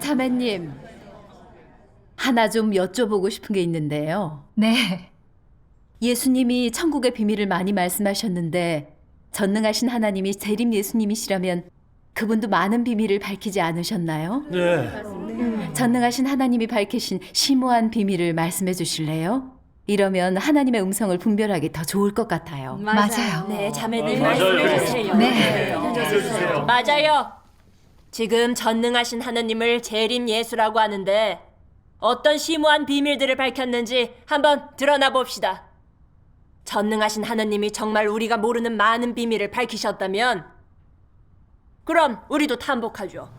자매님, 하나 좀 여쭤보고 싶은 게 있는데요. 네. 예수님이 천국의 비밀을 많이 말씀하셨는데 전능하신 하나님이 재림 예수님이시라면 그분도 많은 비밀을 밝히지 않으셨나요? 네. 전능하신 하나님이 밝히신 심오한 비밀을 말씀해 주실래요? 이러면 하나님의 음성을 분별하기 더 좋을 것 같아요. 맞아요. 네, 자매님 맞아요. 말씀해 주세요. 네. 알려주세요. 맞아요. 지금 전능하신 하나님을 재림 예수라고 하는데 어떤 심오한 비밀들을 밝혔는지 한번 드러나 봅시다. 전능하신 하나님이 정말 우리가 모르는 많은 비밀을 밝히셨다면 그럼 우리도 탐복하죠.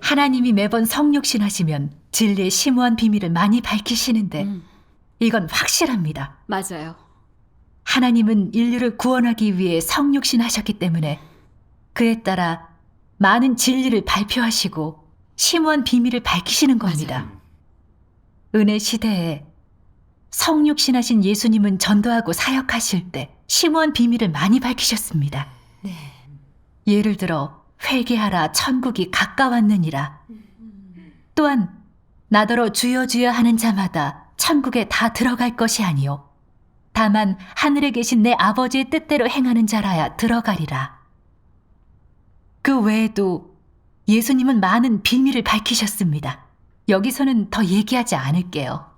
하나님이 매번 성육신 하시면 진리의 심오한 비밀을 많이 밝히시는데 이건 확실합니다. 맞아요. 하나님은 인류를 구원하기 위해 성육신 하셨기 때문에 그에 따라 많은 진리를 발표하시고 심오한 비밀을 밝히시는 겁니다. 은혜 시대에 성육신 하신 예수님은 전도하고 사역하실 때 심오한 비밀을 많이 밝히셨습니다. 예를 들어 회개하라 천국이 가까웠느니라. 또한 나더러 주여 주여 하는 자마다 천국에 다 들어갈 것이 아니요 다만 하늘에 계신 내 아버지의 뜻대로 행하는 자라야 들어가리라. 그 외에도 예수님은 많은 비밀을 밝히셨습니다. 여기서는 더 얘기하지 않을게요.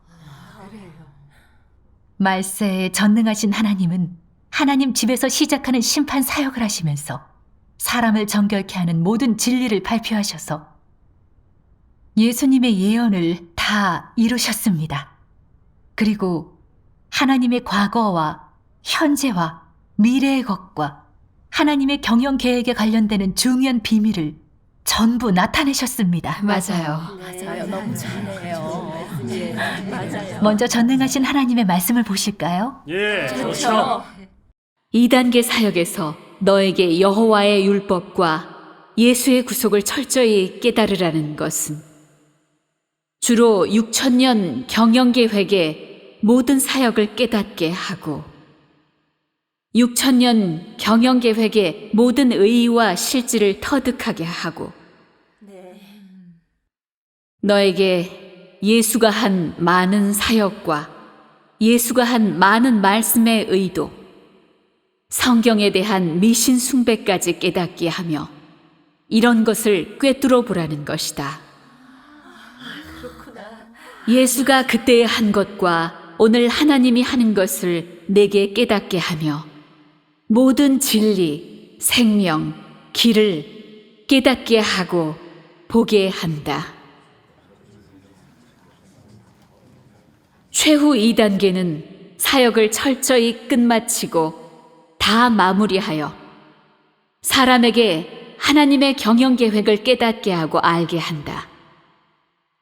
말세에 전능하신 하나님은 하나님 집에서 시작하는 심판 사역을 하시면서 사람을 정결케 하는 모든 진리를 발표하셔서 예수님의 예언을 다 이루셨습니다. 그리고 하나님의 과거와 현재와 미래의 것과 하나님의 경영 계획에 관련되는 중요한 비밀을 전부 나타내셨습니다. 맞아요. 맞아요. 너무 좋네요. 예. 맞아요. 먼저 전능하신 하나님의 말씀을 보실까요? 예. 그렇죠. 2단계 사역에서 너에게 여호와의 율법과 예수의 구속을 철저히 깨달으라는 것은 주로 6천년 경영 계획의 모든 사역을 깨닫게 하고 6천년 경영 계획의 모든 의의와 실질을 터득하게 하고 네. 너에게 예수가 한 많은 사역과 예수가 한 많은 말씀의 의도, 성경에 대한 미신 숭배까지 깨닫게 하며 이런 것을 꿰뚫어 보라는 것이다. 예수가 그때 한 것과 오늘 하나님이 하는 것을 내게 깨닫게 하며 모든 진리, 생명, 길을 깨닫게 하고 보게 한다. 최후 2단계는 사역을 철저히 끝마치고 다 마무리하여 사람에게 하나님의 경영 계획을 깨닫게 하고 알게 한다.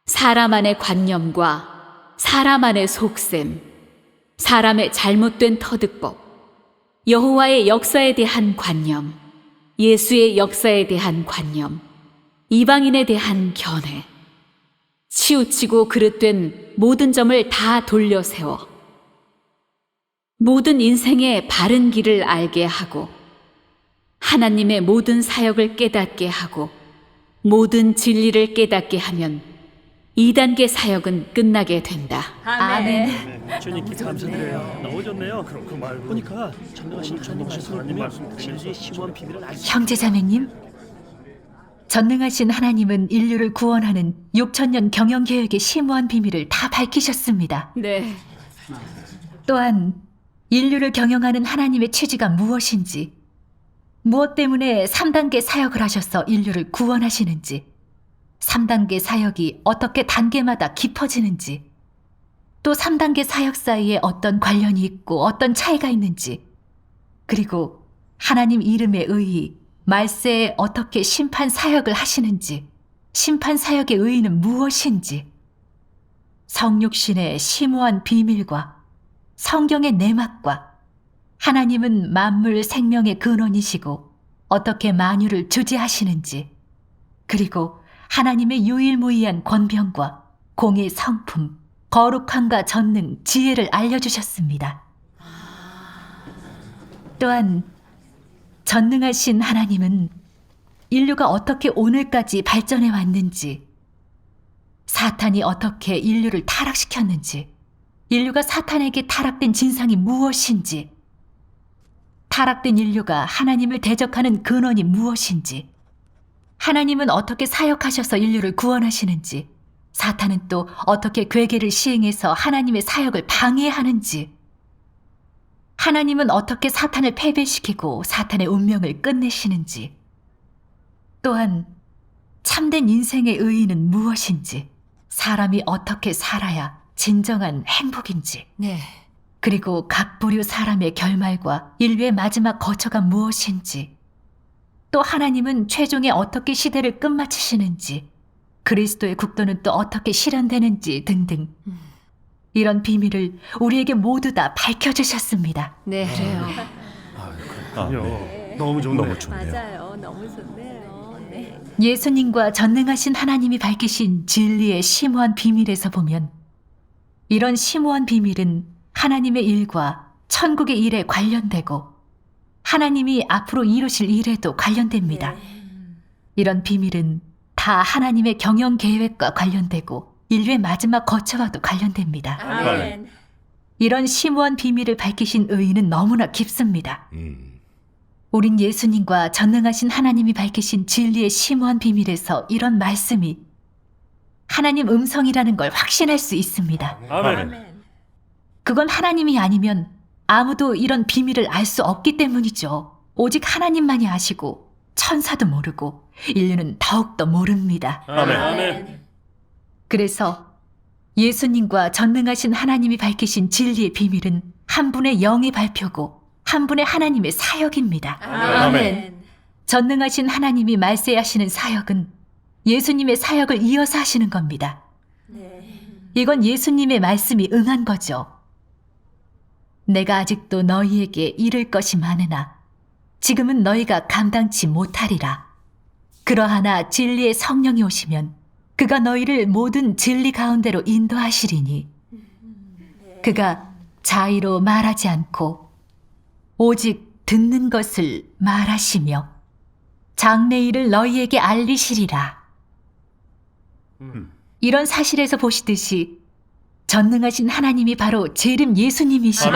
사람 안의 관념과 사람 안의 속셈, 사람의 잘못된 터득법, 여호와의 역사에 대한 관념, 예수의 역사에 대한 관념, 이방인에 대한 견해, 치우치고 그릇된 모든 점을 다 돌려 세워 모든 인생의 바른 길을 알게 하고 하나님의 모든 사역을 깨닫게 하고 모든 진리를 깨닫게 하면 2단계 사역은 끝나게 된다. 아멘. 네. 주님께 감사드려요. 너무 좋네요. 그럼 그 말고 보니까 전능하신 전능하신 하나님이 진리의 심오한 비밀을 알 수. 형제자매님, 전능하신 하나님은 인류를 구원하는 6천년 경영 계획의 심오한 비밀을 다 밝히셨습니다. 네. 또한 인류를 경영하는 하나님의 취지가 무엇인지, 무엇 때문에 3단계 사역을 하셔서 인류를 구원하시는지, 3단계 사역이 어떻게 단계마다 깊어지는지, 또 3단계 사역 사이에 어떤 관련이 있고 어떤 차이가 있는지, 그리고 하나님 이름의 의의, 말세에 어떻게 심판 사역을 하시는지, 심판 사역의 의의는 무엇인지, 성육신의 심오한 비밀과 성경의 내막과 하나님은 만물 생명의 근원이시고 어떻게 만유를 주재하시는지 그리고 하나님의 유일무이한 권병과 공의 성품, 거룩함과 전능, 지혜를 알려주셨습니다. 또한 전능하신 하나님은 인류가 어떻게 오늘까지 발전해 왔는지, 사탄이 어떻게 인류를 타락시켰는지, 인류가 사탄에게 타락된 진상이 무엇인지, 타락된 인류가 하나님을 대적하는 근원이 무엇인지, 하나님은 어떻게 사역하셔서 인류를 구원하시는지, 사탄은 또 어떻게 괴계를 시행해서 하나님의 사역을 방해하는지, 하나님은 어떻게 사탄을 패배시키고 사탄의 운명을 끝내시는지, 또한 참된 인생의 의의는 무엇인지, 사람이 어떻게 살아야 진정한 행복인지, 네. 그리고 각 부류 사람의 결말과 인류의 마지막 거처가 무엇인지, 또 하나님은 최종에 어떻게 시대를 끝마치시는지, 그리스도의 국도는 또 어떻게 실현되는지 등등. 이런 비밀을 우리에게 모두 다 밝혀주셨습니다. 네. 그래요. 아니요. 너무 좋네. 너무 좋네요. 맞아요. 너무 좋네요. 네. 예수님과 전능하신 하나님이 밝히신 진리의 심오한 비밀에서 보면 이런 심오한 비밀은 하나님의 일과 천국의 일에 관련되고 하나님이 앞으로 이루실 일에도 관련됩니다. 이런 비밀은 다 하나님의 경영 계획과 관련되고 인류의 마지막 거처와도 관련됩니다. 아멘. 이런 심오한 비밀을 밝히신 의의는 너무나 깊습니다. 음, 우린 예수님과 전능하신 하나님이 밝히신 진리의 심오한 비밀에서 이런 말씀이 하나님 음성이라는 걸 확신할 수 있습니다. 아멘. 아멘. 그건 하나님이 아니면 아무도 이런 비밀을 알 수 없기 때문이죠. 오직 하나님만이 아시고 천사도 모르고 인류는 더욱더 모릅니다. 아멘. 아멘. 그래서 예수님과 전능하신 하나님이 밝히신 진리의 비밀은 한 분의 영의 발표고 한 분의 하나님의 사역입니다. 아멘. 전능하신 하나님이 말세하시는 사역은 예수님의 사역을 이어서 하시는 겁니다. 네. 이건 예수님의 말씀이 응한 거죠. 내가 아직도 너희에게 이를 것이 많으나 지금은 너희가 감당치 못하리라. 그러하나 진리의 성령이 오시면 그가 너희를 모든 진리 가운데로 인도하시리니 그가 자의로 말하지 않고 오직 듣는 것을 말하시며 장래일을 너희에게 알리시리라. 이런 사실에서 보시듯이 전능하신 하나님이 바로 재림 예수님이시고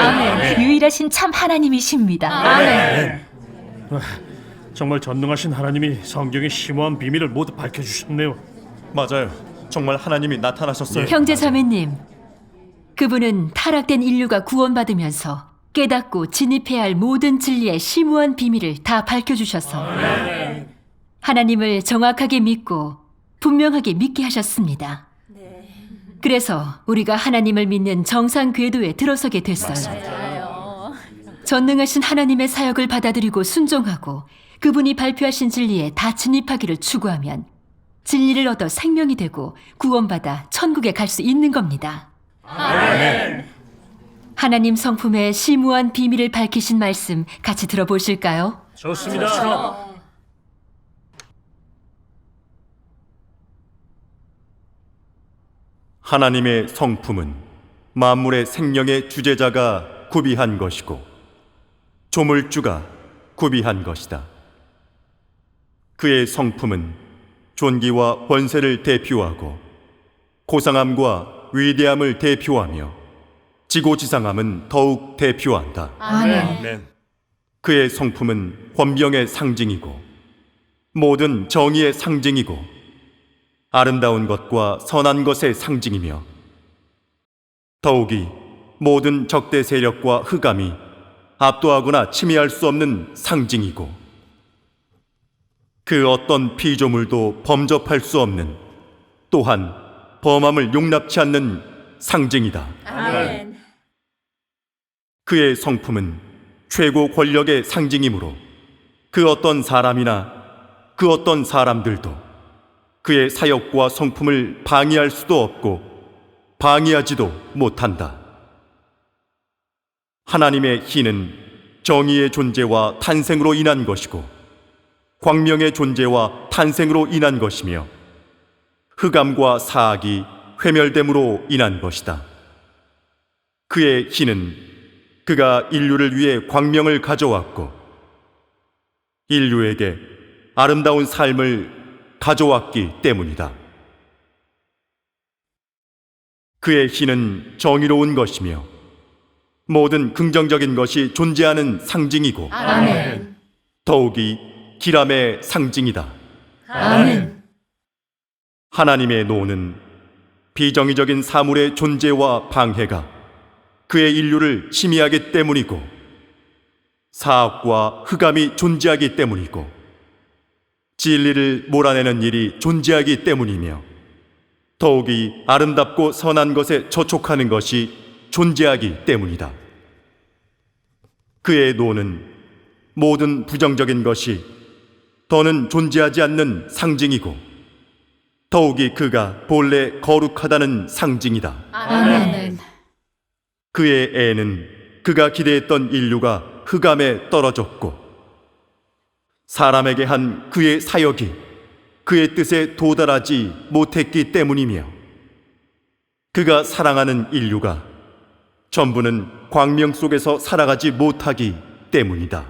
유일하신 참 하나님이십니다. 정말 전능하신 하나님이 성경의 심오한 비밀을 모두 밝혀주셨네요. 맞아요. 정말 하나님이 나타나셨어요. 형제 자매님, 그분은 타락된 인류가 구원받으면서 깨닫고 진입해야 할 모든 진리의 심오한 비밀을 다 밝혀주셔서 하나님을 정확하게 믿고 분명하게 믿게 하셨습니다. 그래서 우리가 하나님을 믿는 정상 궤도에 들어서게 됐어요. 전능하신 하나님의 사역을 받아들이고 순종하고 그분이 발표하신 진리에 다 진입하기를 추구하면 진리를 얻어 생명이 되고 구원받아 천국에 갈 수 있는 겁니다. 하나님 성품의 심오한 비밀을 밝히신 말씀 같이 들어보실까요? 좋습니다. 하나님의 성품은 만물의 생명의 주제자가 구비한 것이고 조물주가 구비한 것이다. 그의 성품은 존귀와 권세를 대표하고 고상함과 위대함을 대표하며 지고지상함은 더욱 대표한다. 아멘. 그의 성품은 권병의 상징이고 모든 정의의 상징이고 아름다운 것과 선한 것의 상징이며 더욱이 모든 적대 세력과 흑암이 압도하거나 침해할 수 없는 상징이고 그 어떤 피조물도 범접할 수 없는 또한 범함을 용납치 않는 상징이다. 아멘. 그의 성품은 최고 권력의 상징이므로 그 어떤 사람이나 그 어떤 사람들도 그의 사역과 성품을 방해할 수도 없고 방해하지도 못한다. 하나님의 희는 정의의 존재와 탄생으로 인한 것이고 광명의 존재와 탄생으로 인한 것이며 흑암과 사악이 회멸됨으로 인한 것이다. 그의 희는 그가 인류를 위해 광명을 가져왔고 인류에게 아름다운 삶을 가져왔기 때문이다. 그의 희는 정의로운 것이며 모든 긍정적인 것이 존재하는 상징이고 아멘. 더욱이 기람의 상징이다. 아멘. 하나님의 노는 비정의적인 사물의 존재와 방해가 그의 인류를 침해하기 때문이고 사악과 흑암이 존재하기 때문이고 진리를 몰아내는 일이 존재하기 때문이며 더욱이 아름답고 선한 것에 저촉하는 것이 존재하기 때문이다. 그의 노는 모든 부정적인 것이 더는 존재하지 않는 상징이고 더욱이 그가 본래 거룩하다는 상징이다. 아멘. 그의 애는 그가 기대했던 인류가 흑암에 떨어졌고 사람에게 한 그의 사역이 그의 뜻에 도달하지 못했기 때문이며 그가 사랑하는 인류가 전부는 광명 속에서 살아가지 못하기 때문이다.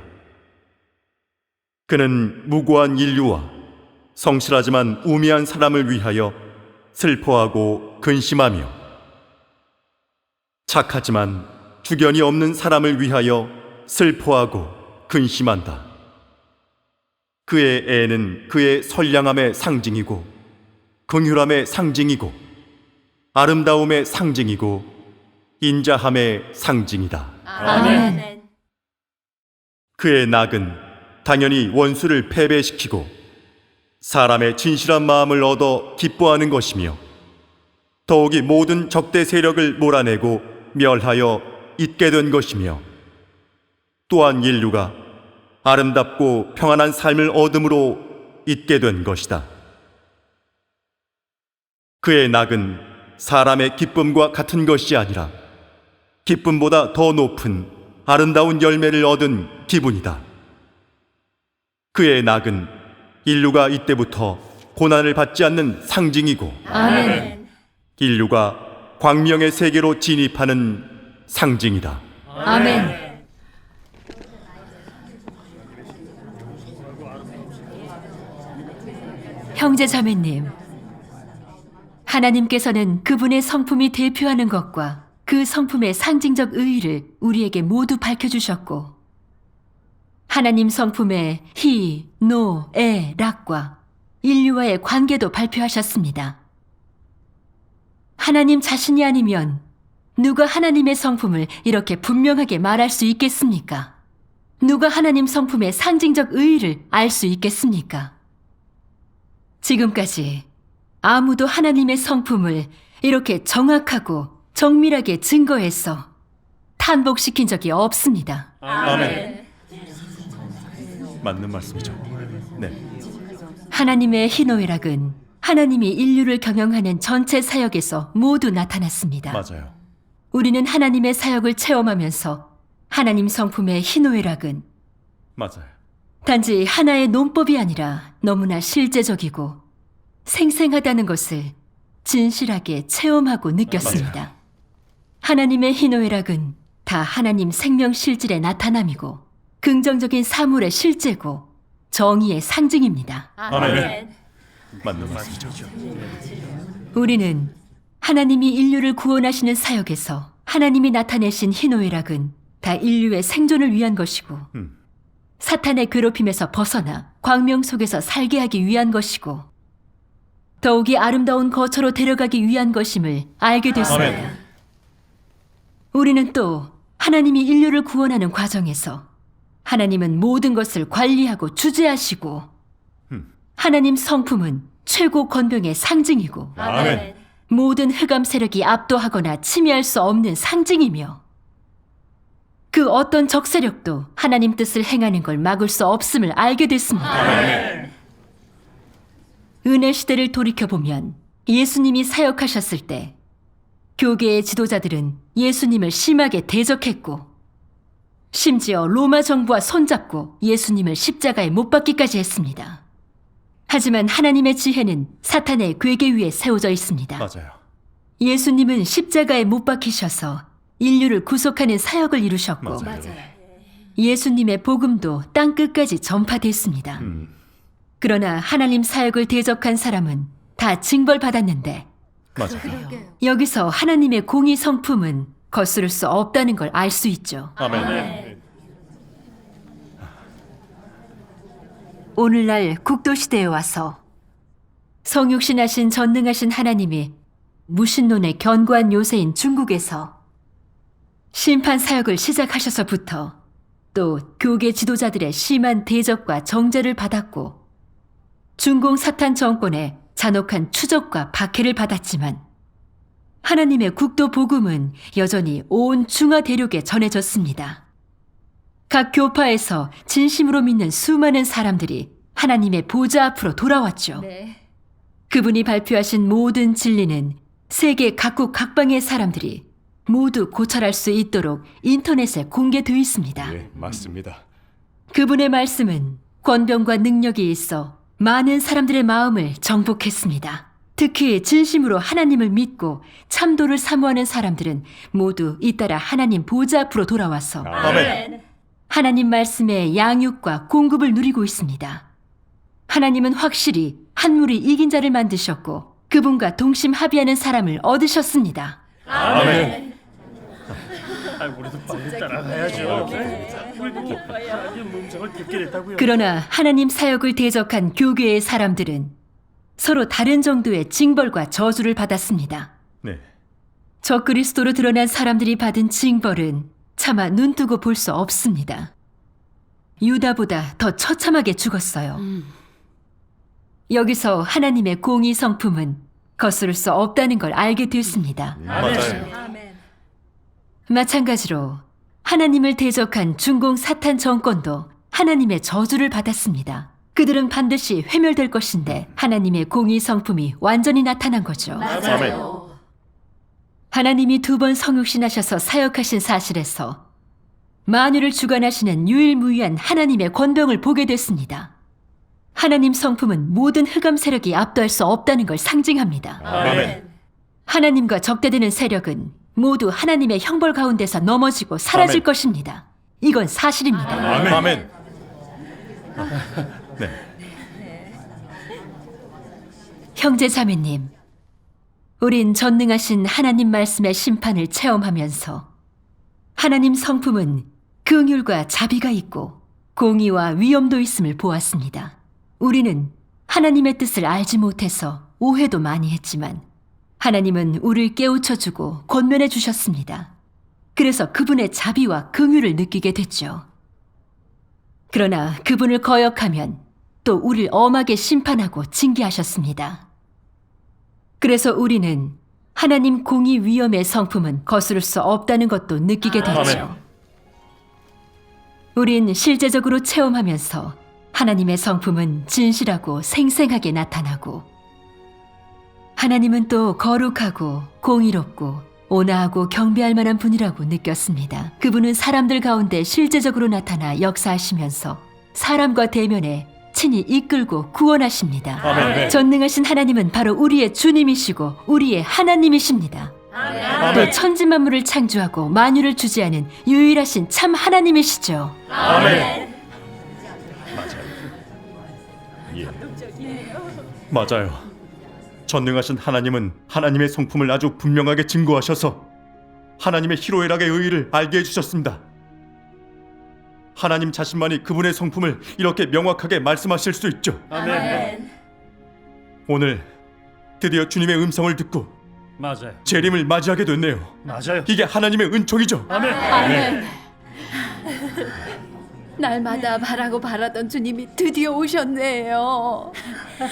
그는 무고한 인류와 성실하지만 우매한 사람을 위하여 슬퍼하고 근심하며 착하지만 주견이 없는 사람을 위하여 슬퍼하고 근심한다. 그의 애는 그의 선량함의 상징이고 긍휼함의 상징이고 아름다움의 상징이고 인자함의 상징이다. 아멘. 그의 낙은 당연히 원수를 패배시키고 사람의 진실한 마음을 얻어 기뻐하는 것이며 더욱이 모든 적대 세력을 몰아내고 멸하여 잊게 된 것이며 또한 인류가 아름답고 평안한 삶을 얻음으로 잊게 된 것이다. 그의 낙은 사람의 기쁨과 같은 것이 아니라 기쁨보다 더 높은 아름다운 열매를 얻은 기분이다. 그의 낙은 인류가 이때부터 고난을 받지 않는 상징이고 아멘. 인류가 광명의 세계로 진입하는 상징이다. 아멘. 형제 자매님, 하나님께서는 그분의 성품이 대표하는 것과 그 성품의 상징적 의의를 우리에게 모두 밝혀주셨고, 하나님 성품의 희, 노, 에, 락과 인류와의 관계도 발표하셨습니다. 하나님 자신이 아니면 누가 하나님의 성품을 이렇게 분명하게 말할 수 있겠습니까? 누가 하나님 성품의 상징적 의의를 알 수 있겠습니까? 지금까지 아무도 하나님의 성품을 이렇게 정확하고 정밀하게 증거해서 탄복시킨 적이 없습니다. 아멘. 맞는 말씀이죠. 네. 하나님의 희노애락은 하나님이 인류를 경영하는 전체 사역에서 모두 나타났습니다. 맞아요. 우리는 하나님의 사역을 체험하면서 하나님 성품의 희노애락은 맞아요. 단지 하나의 논법이 아니라 너무나 실제적이고 생생하다는 것을 진실하게 체험하고 느꼈습니다. 하나님의 희노애락은 다 하나님 생명 실질의 나타남이고 긍정적인 사물의 실제고 정의의 상징입니다. 아멘. 맞는 말씀이죠. 우리는 하나님이 인류를 구원하시는 사역에서 하나님이 나타내신 희노애락은 다 인류의 생존을 위한 것이고 음. 사탄의 괴롭힘에서 벗어나 광명 속에서 살게 하기 위한 것이고 더욱이 아름다운 거처로 데려가기 위한 것임을 알게 됐습니다. 아멘. 우리는 또 하나님이 인류를 구원하는 과정에서 하나님은 모든 것을 관리하고 주재하시고 음. 하나님 성품은 최고 권병의 상징이고 아멘. 모든 흑암 세력이 압도하거나 침해할 수 없는 상징이며 그 어떤 적세력도 하나님 뜻을 행하는 걸 막을 수 없음을 알게 됐습니다. 은혜 시대를 돌이켜 보면 예수님이 사역하셨을 때 교계의 지도자들은 예수님을 심하게 대적했고 심지어 로마 정부와 손잡고 예수님을 십자가에 못 박기까지 했습니다. 하지만 하나님의 지혜는 사탄의 괴계 위에 세워져 있습니다. 맞아요. 예수님은 십자가에 못 박히셔서 인류를 구속하는 사역을 이루셨고. 예수님의 복음도 땅 끝까지 전파됐습니다. 음, 그러나 하나님 사역을 대적한 사람은 다 징벌 받았는데 맞아요. 여기서 하나님의 공의 성품은 거스를 수 없다는 걸 알 수 있죠. 아멘. 오늘날 국도 시대에 와서 성육신하신 전능하신 하나님이 무신론의 견고한 요새인 중국에서 심판 사역을 시작하셔서부터 또 교계 지도자들의 심한 대적과 정죄를 받았고 중공 사탄 정권의 잔혹한 추적과 박해를 받았지만 하나님의 국도 복음은 여전히 온 중화 대륙에 전해졌습니다. 각 교파에서 진심으로 믿는 수많은 사람들이 하나님의 보좌 앞으로 돌아왔죠. 네. 그분이 발표하신 모든 진리는 세계 각국 각방의 사람들이 모두 고찰할 수 있도록 인터넷에 공개되어 있습니다. 예, 맞습니다. 그분의 말씀은 권병과 능력이 있어 많은 사람들의 마음을 정복했습니다. 특히 진심으로 하나님을 믿고 참도를 사모하는 사람들은 모두 잇따라 하나님 보좌 앞으로 돌아와서 아멘. 하나님 말씀의 양육과 공급을 누리고 있습니다. 하나님은 확실히 한 무리 이긴 자를 만드셨고 그분과 동심 합의하는 사람을 얻으셨습니다. 아멘. 아, 우리도 빨리 따라가야죠. 우리도 하나님 음성을 듣게 됐다고요. 그러나 하나님 사역을 대적한 교계의 사람들은 서로 다른 정도의 징벌과 저주를 받았습니다. 네. 저 그리스도로 드러난 사람들이 받은 징벌은 차마 눈뜨고 볼 수 없습니다. 유다보다 더 처참하게 죽었어요. 여기서 하나님의 공의 성품은 거스를 수 없다는 걸 알게 됐습니다. 맞아요. 마찬가지로 하나님을 대적한 중공 사탄 정권도 하나님의 저주를 받았습니다. 그들은 반드시 회멸될 것인데 하나님의 공의 성품이 완전히 나타난 거죠. 맞아요. 하나님이 두 번 성육신하셔서 사역하신 사실에서 만유를 주관하시는 유일무이한 하나님의 권병을 보게 됐습니다. 하나님 성품은 모든 흑암 세력이 압도할 수 없다는 걸 상징합니다. 아멘. 하나님과 적대되는 세력은 모두 하나님의 형벌 가운데서 넘어지고 사라질 아멘. 것입니다. 이건 사실입니다. 아멘. 아멘. 네. 형제 자매님, 우린 전능하신 하나님 말씀의 심판을 체험하면서 하나님 성품은 긍휼과 자비가 있고 공의와 위엄도 있음을 보았습니다. 우리는 하나님의 뜻을 알지 못해서 오해도 많이 했지만 하나님은 우리를 깨우쳐주고 권면해 주셨습니다. 그래서 그분의 자비와 긍휼을 느끼게 됐죠. 그러나 그분을 거역하면 또 우리를 엄하게 심판하고 징계하셨습니다. 그래서 우리는 하나님 공의 위엄의 성품은 거스를 수 없다는 것도 느끼게 됐죠. 아멘. 우린 실제적으로 체험하면서 하나님의 성품은 진실하고 생생하게 나타나고 하나님은 또 거룩하고 공의롭고 온화하고 경배할 만한 분이라고 느꼈습니다. 그분은 사람들 가운데 실제적으로 나타나 역사하시면서 사람과 대면에 친히 이끌고 구원하십니다. 아멘. 전능하신 하나님은 바로 우리의 주님이시고 우리의 하나님이십니다. 또 천지 만물을 창조하고 만유를 주재하는 유일하신 참 하나님이시죠. 아멘. 예. 맞아요. 전능하신 하나님은 하나님의 성품을 아주 분명하게 증거하셔서 하나님의 희로애락의 의의를 알게 해주셨습니다. 하나님 자신만이 그분의 성품을 이렇게 명확하게 말씀하실 수 있죠. 아멘. 오늘 드디어 주님의 음성을 듣고 맞아요. 재림을 맞이하게 됐네요. 맞아요. 이게 하나님의 은총이죠. 아멘. 날마다 바라고 바라던 주님이 드디어 오셨네요.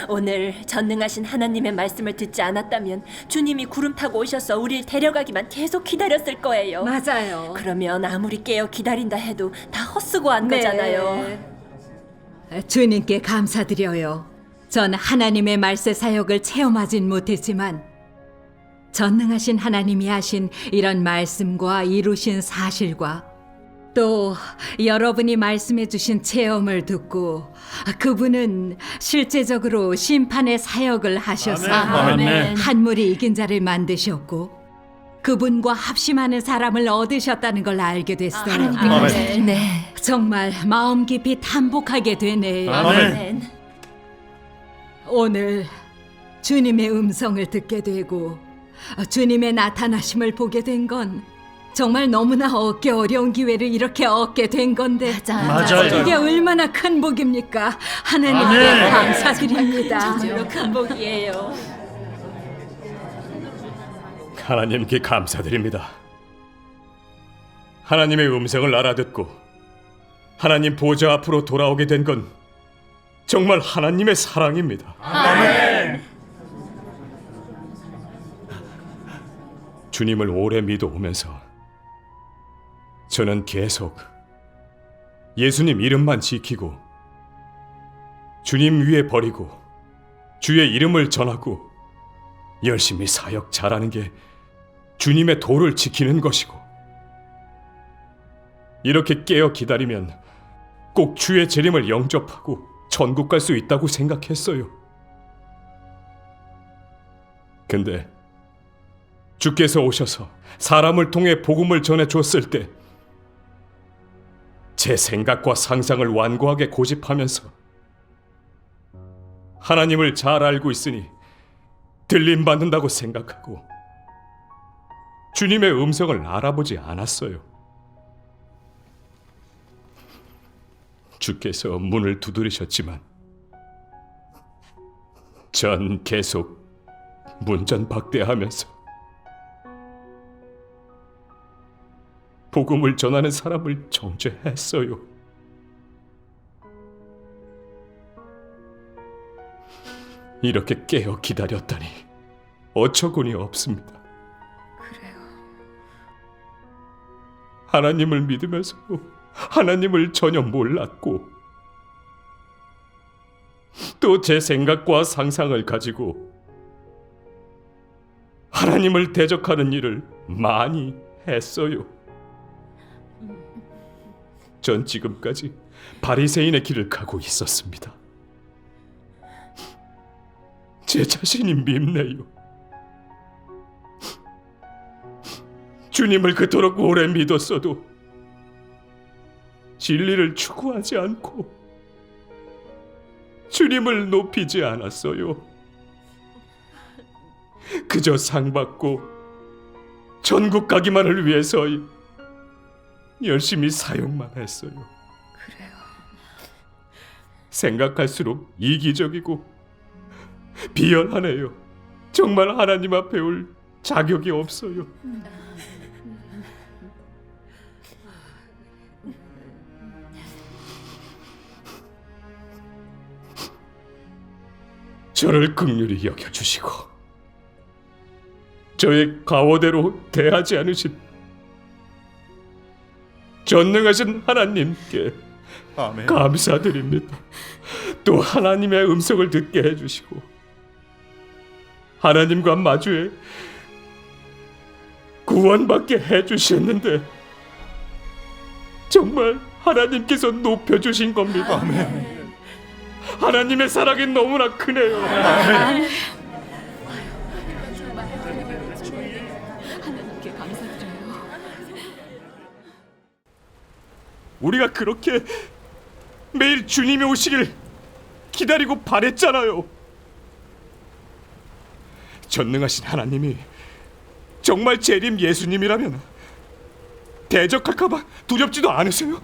오늘 전능하신 하나님의 말씀을 듣지 않았다면 주님이 구름 타고 오셔서 우리를 데려가기만 계속 기다렸을 거예요. 맞아요. 그러면 아무리 깨어 기다린다 해도 다 헛수고 한 네. 거잖아요. 주님께 감사드려요. 전 하나님의 말세 사역을 체험하진 못했지만 전능하신 하나님이 하신 이런 말씀과 이루신 사실과 또 여러분이 말씀해 주신 체험을 듣고 그분은 실제적으로 심판의 사역을 하셔서 아멘. 한 무리 이긴 자를 만드셨고 그분과 합심하는 사람을 얻으셨다는 걸 알게 됐어요. 아멘. 네. 정말 마음 깊이 탄복하게 되네요. 아멘. 오늘 주님의 음성을 듣게 되고 주님의 나타나심을 보게 된건 정말 너무나 얻기 어려운 기회를 이렇게 얻게 된 건데 맞아요. 이게 얼마나 큰 복입니까? 하나님께 감사드립니다. 정말로 큰 복이에요. 하나님께 감사드립니다. 하나님의 음성을 알아듣고 하나님 보좌 앞으로 돌아오게 된 건 정말 하나님의 사랑입니다. 주님을 오래 믿어오면서 저는 계속 예수님 이름만 지키고 주님 위에 버리고 주의 이름을 전하고 열심히 사역 잘하는 게 주님의 도를 지키는 것이고 이렇게 깨어 기다리면 꼭 주의 재림을 영접하고 천국 갈 수 있다고 생각했어요. 근데 주께서 오셔서 사람을 통해 복음을 전해 줬을 때 제 생각과 상상을 완고하게 고집하면서 하나님을 잘 알고 있으니 들림 받는다고 생각하고 주님의 음성을 알아보지 않았어요. 주께서 문을 두드리셨지만 전 계속 문전박대하면서 복음을 전하는 사람을 정죄했어요. 이렇게 깨어 기다렸다니 어처구니 없습니다. 하나님을 믿으면서 하나님을 전혀 몰랐고 또 제 생각과 상상을 가지고 하나님을 대적하는 일을 많이 했어요. 전 지금까지 바리새인의 길을 가고 있었습니다. 제 자신이 밉네요. 주님을 그토록 오래 믿었어도 진리를 추구하지 않고 주님을 높이지 않았어요. 그저 상 받고 전국 가기만을 위해서 열심히 사역만 했어요. 그래요. 생각할수록 이기적이고 비열하네요. 정말 하나님 앞에 올 자격이 없어요. 저를 극률히 여겨주시고 저의 가오대로 대하지 않으신 전능하신 하나님께 아멘. 감사드립니다. 또 하나님의 음성을 듣게 해주시고 하나님과 마주해 구원받게 해주셨는데 정말 하나님께서 높여주신 겁니다. 하나님의 사랑이 너무나 크네요. 하나 우리가 그렇게 매일 주님이 오시길 기다리고 바랬잖아요. 전능하신 하나님이 정말 재림 예수님이라면 대적할까봐 두렵지도 않으세요?